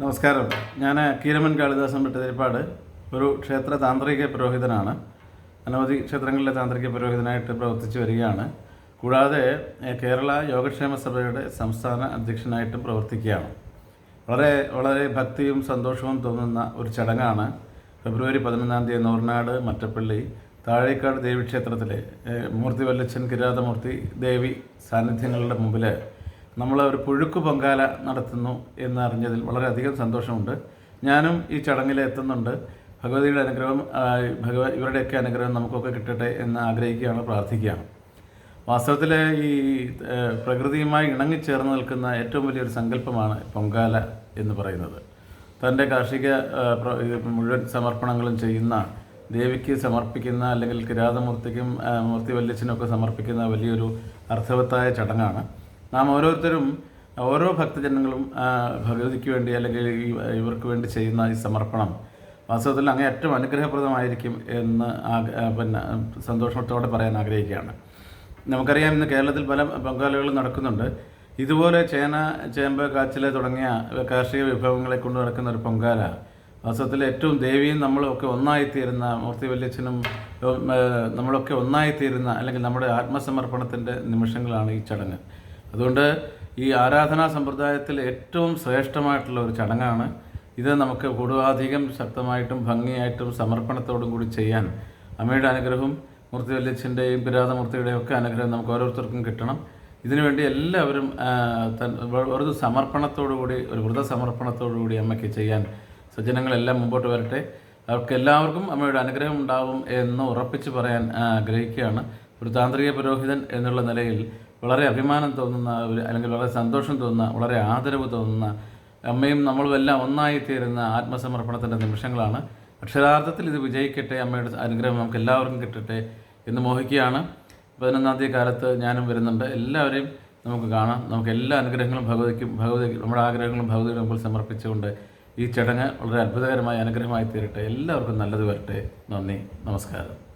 നമസ്കാരം. ഞാൻ കീരമൻ കാളിദാസൻ പെട്ടതിരിപ്പാട്. ഒരു ക്ഷേത്ര താന്ത്രിക പുരോഹിതനാണ്. അനവധി ക്ഷേത്രങ്ങളിലെ താന്ത്രിക പുരോഹിതനായിട്ട് പ്രവർത്തിച്ചു വരികയാണ്. കൂടാതെ കേരള യോഗക്ഷേമ സഭയുടെ സംസ്ഥാന അധ്യക്ഷനായിട്ടും പ്രവർത്തിക്കുകയാണ്. വളരെ വളരെ ഭക്തിയും സന്തോഷവും തോന്നുന്ന ഒരു ചടങ്ങാണ്. ഫെബ്രുവരി പതിനൊന്നാം തീയതി നൂർനാട് മറ്റപ്പള്ളി താഴേക്കാട് ദേവീക്ഷേത്രത്തിലെ മൂർത്തി വല്ലച്ചൻ കിരാതമൂർത്തി ദേവി സാന്നിധ്യങ്ങളുടെ മുമ്പിൽ നമ്മൾ ഒരു പുഴുക്ക് പൊങ്കാല നടത്തുന്നു എന്നറിഞ്ഞതിൽ വളരെയധികം സന്തോഷമുണ്ട്. ഞാനും ഈ ചടങ്ങിൽ എത്തുന്നുണ്ട്. ഭഗവതിയുടെ അനുഗ്രഹം ഭഗവ ഇവരുടെയൊക്കെ അനുഗ്രഹം നമുക്കൊക്കെ കിട്ടട്ടെ എന്ന് ആഗ്രഹിക്കുകയാണ് പ്രാർത്ഥിക്കുകയാണ്. വാസ്തവത്തിൽ ഈ പ്രകൃതിയുമായി ഇണങ്ങിച്ചേർന്ന് നിൽക്കുന്ന ഏറ്റവും വലിയൊരു സങ്കല്പമാണ് പൊങ്കാല എന്ന് പറയുന്നത്. തന്റെ കാർഷിക മുഴുവൻ സമർപ്പണങ്ങളും ചെയ്യുന്ന ദേവിക്ക് സമർപ്പിക്കുന്ന അല്ലെങ്കിൽ കിരാതമൂർത്തിക്കും മൂർത്തി മൂർത്തി വല്യച്ഛനൊക്കെ സമർപ്പിക്കുന്ന വലിയൊരു അർത്ഥവത്തായ ചടങ്ങാണ്. നാം ഓരോരുത്തരും ഓരോ ഭക്തജനങ്ങളും ഭഗവതിക്ക് വേണ്ടി അല്ലെങ്കിൽ ഇവർക്ക് വേണ്ടി ചെയ്യുന്ന ഈ സമർപ്പണം വാസ്തവത്തിൽ അങ്ങേയറ്റം അനുഗ്രഹപ്രദമായിരിക്കും എന്ന് പിന്നെ സന്തോഷത്തോടെ പറയാൻ ആഗ്രഹിക്കുകയാണ്. നമുക്കറിയാം ഇന്ന് കേരളത്തിൽ പല പങ്കാളികളും നടക്കുന്നുണ്ട്. ഇതുപോലെ ചേന ചേമ്പ് കാച്ചിൽ തുടങ്ങിയ കാർഷിക വിഭവങ്ങളെ കൊണ്ട് നടക്കുന്ന ഒരു പൊങ്കാല വാസ്തവത്തിൽ ഏറ്റവും ദേവിയും നമ്മളും ഒക്കെ ഒന്നായിത്തീരുന്ന മൂർത്തി വല്യച്ഛനും നമ്മളൊക്കെ ഒന്നായിത്തീരുന്ന അല്ലെങ്കിൽ നമ്മുടെ ആത്മസമർപ്പണത്തിന്റെ നിമിഷങ്ങളാണ് ഈ ചടങ്ങ്. അതുകൊണ്ട് ഈ ആരാധനാ സമ്പ്രദായത്തിൽ ഏറ്റവും ശ്രേഷ്ഠമായിട്ടുള്ള ഒരു ചടങ്ങാണ്. ഇത് നമുക്ക് കൂടുതലധികം ശക്തമായിട്ടും ഭംഗിയായിട്ടും സമർപ്പണത്തോടും കൂടി ചെയ്യാൻ അമ്മയുടെ അനുഗ്രഹം മൂർത്തി വല്യച്ഛന്റെയും കിരാതമൂർത്തിയുടെയും ഒക്കെ അനുഗ്രഹം നമുക്ക് ഓരോരുത്തർക്കും കിട്ടണം. ഇതിനുവേണ്ടി എല്ലാവരും ഒരു സമർപ്പണത്തോടുകൂടി ഒരു വ്രത സമർപ്പണത്തോടുകൂടി അമ്മയ്ക്ക് ചെയ്യാൻ സജ്ജനങ്ങളെല്ലാം മുമ്പോട്ട് വരട്ടെ. അവർക്ക് എല്ലാവർക്കും അമ്മയുടെ അനുഗ്രഹം ഉണ്ടാവും എന്ന് ഉറപ്പിച്ച് പറയാൻ ആഗ്രഹിക്കുകയാണ്. ഒരു താന്ത്രിക പുരോഹിതൻ എന്നുള്ള നിലയിൽ വളരെ അഭിമാനം തോന്നുന്ന ഒരു അല്ലെങ്കിൽ വളരെ സന്തോഷം തോന്നുന്ന വളരെ ആദരവ് തോന്നുന്ന അമ്മയും നമ്മളും എല്ലാം ഒന്നായി തീരുന്ന ആത്മസമർപ്പണത്തിന്റെ നിമിഷങ്ങളാണ്. അക്ഷരാർത്ഥത്തിൽ ഇത് വിജയിക്കട്ടെ അമ്മയുടെ അനുഗ്രഹം നമുക്ക് എല്ലാവർക്കും കിട്ടട്ടെ എന്ന് മോഹിക്കുകയാണ്. പതിനൊന്നാം തീയതി കാലത്ത് ഞാനും വരുന്നുണ്ട്. എല്ലാവരെയും നമുക്ക് കാണാം. നമുക്ക് എല്ലാ അനുഗ്രഹങ്ങളും ഭഗവതിക്കും ഭഗവതി നമ്മുടെ ആഗ്രഹങ്ങളും ഭഗവതിയുടെ മുമ്പിൽ സമർപ്പിച്ചുകൊണ്ട് ഈ ചടങ്ങ് വളരെ അത്ഭുതകരമായ അനുഗ്രഹമായി തീരട്ടെ എല്ലാവർക്കും നല്ലത് വരട്ടെ. നന്ദി. നമസ്കാരം.